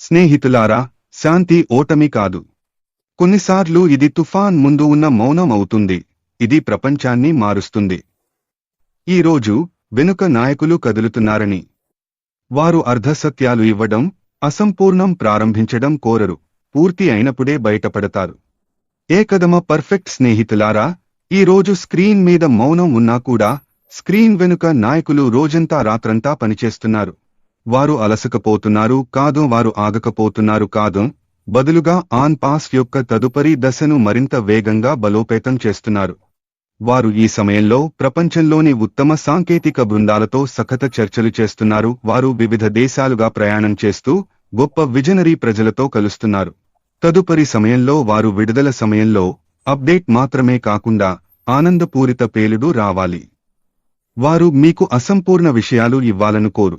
స్నేహితులారా శాంతి ఓటమి కాదు. కొన్నిసార్లు ఇది తుఫాన్ ముందు ఉన్న మౌనం అవుతుంది ఇది ప్రపంచాన్ని మారుస్తుంది. ఈ రోజు వెనుక నాయకులు కదులుతున్నారని. వారు అర్ధసత్యాలు ఇవ్వడం అసంపూర్ణం ప్రారంభించడం కోరరు పూర్తి అయినప్పుడే బయటపడతారు. ఏకదమ పర్ఫెక్ట్ స్నేహితులారా ఈ రోజు స్క్రీన్ మీద మౌనం ఉన్నా కూడా స్క్రీన్ వెనుక నాయకులు రోజంతా రాత్రంతా పనిచేస్తున్నారు. వారు అలసకపోతున్నారు కాదు వారు ఆగకపోతున్నారు కాదు. బదులుగా ఆన్ పాస్ యొక్క తదుపరి దశను మరింత వేగంగా బలోపేతం చేస్తున్నారు. వారు ఈ సమయంలో ప్రపంచంలోని ఉత్తమ సాంకేతిక బృందాలతో సఖత చర్చలు చేస్తున్నారు. వారు వివిధ దేశాలుగా ప్రయాణం చేస్తూ గొప్ప విజనరీ ప్రజలతో కలుస్తున్నారు. తదుపరి సమయంలో వారు విడుదల సమయంలో అప్డేట్ మాత్రమే కాకుండా ఆనందపూరిత పేలుడు రావాలి. వారు మీకు అసంపూర్ణ విషయాలు ఇవ్వాలను కోరు.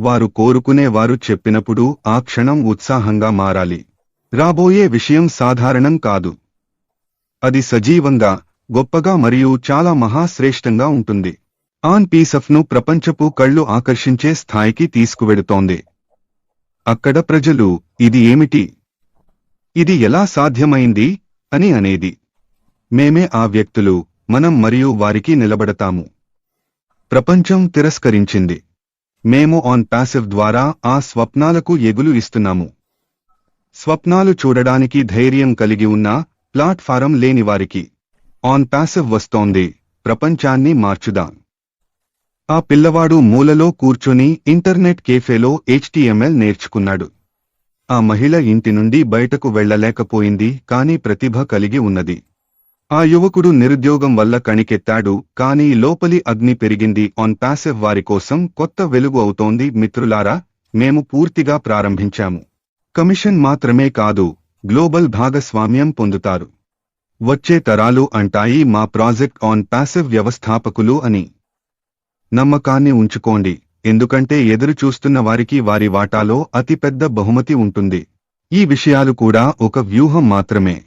వారు కోరుకునే వారు చెప్పినప్పుడు ఆ క్షణం ఉత్సాహంగా మారాలి. రాబోయే విషయం సాధారణం కాదు. అది సజీవంగా గొప్పగా మరియు చాలా మహాశ్రేష్టంగా ఉంటుంది. ఆన్ పీసఫ్ను ప్రపంచపు కళ్ళు ఆకర్షించే స్థాయికి తీసుకువెడుతోంది. అక్కడ ప్రజలు ఇది ఏమిటి? ఇది ఎలా సాధ్యమైంది అని అనేది. మేమే ఆ వ్యక్తులు మనం మరియు వారికి నిలబడతాము. ప్రపంచం తిరస్కరించింది. మేము ఆన్ ప్యాసివ్ ద్వారా ఆ స్వప్నాలకు ఎగులు ఇస్తున్నాము. స్వప్నాలు చూడడానికి ధైర్యం కలిగి ఉన్న ప్లాట్ఫారం లేని వారికి ఆన్ ప్యాసివ్ వస్తోంది ప్రపంచాన్ని మార్చుదాం. ఆ పిల్లవాడు మూలలో కూర్చొని ఇంటర్నెట్ కేఫేలో హెచ్టిఎంఎల్ నేర్చుకున్నాడు. ఆ మహిళ ఇంటి నుండి బయటకు వెళ్ళలేకపోయింది కాని ప్రతిభ కలిగి ఉన్నది. ఆ యువకుడు నిరుద్యోగం వల్ల కణికెత్తాడు కాని లోపలి అగ్ని పెరిగింది. ఆన్ ప్యాసివ్ వారి కోసం కొత్త వెలుగు అవుతోంది. మిత్రులారా మేము పూర్తిగా ప్రారంభించాము. కమిషన్ మాత్రమే కాదు గ్లోబల్ భాగస్వామ్యం పొందుతారు. వచ్చే తరాలు అంటాయి మా ప్రాజెక్ట్ ఆన్ ప్యాసివ్ వ్యవస్థాపకులు అని. నమ్మకాన్ని ఉంచుకోండి. ఎందుకంటే ఎదురు చూస్తున్న వారికి వారి వాటాలో అతిపెద్ద బహుమతి ఉంటుంది. ఈ విషయాలు కూడా ఒక వ్యూహం మాత్రమే.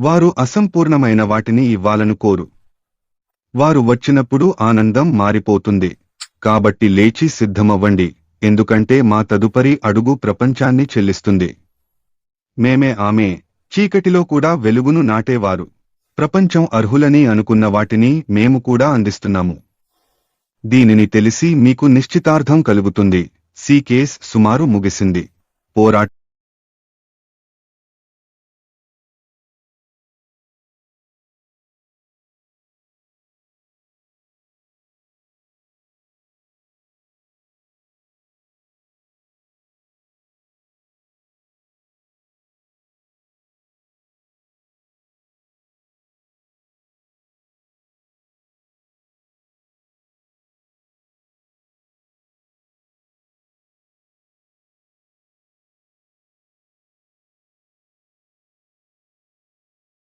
వారు అసంపూర్ణమైన వాటిని ఇవ్వాలను కోరు. వారు వచ్చినప్పుడు ఆనందం మారిపోతుంది. కాబట్టి లేచి సిద్ధమవ్వండి. ఎందుకంటే మా తదుపరి అడుగు ప్రపంచాన్ని చెల్లిస్తుంది. మేమే ఆమె. చీకటిలో కూడా వెలుగును నాటేవారు. ప్రపంచం అర్హులని అనుకున్న వాటిని మేము కూడా అందిస్తున్నాము. దీనిని తెలిసి మీకు నిశ్చితార్థం కలుగుతుంది. సీకేస్ సుమారు ముగిసింది. పోరాట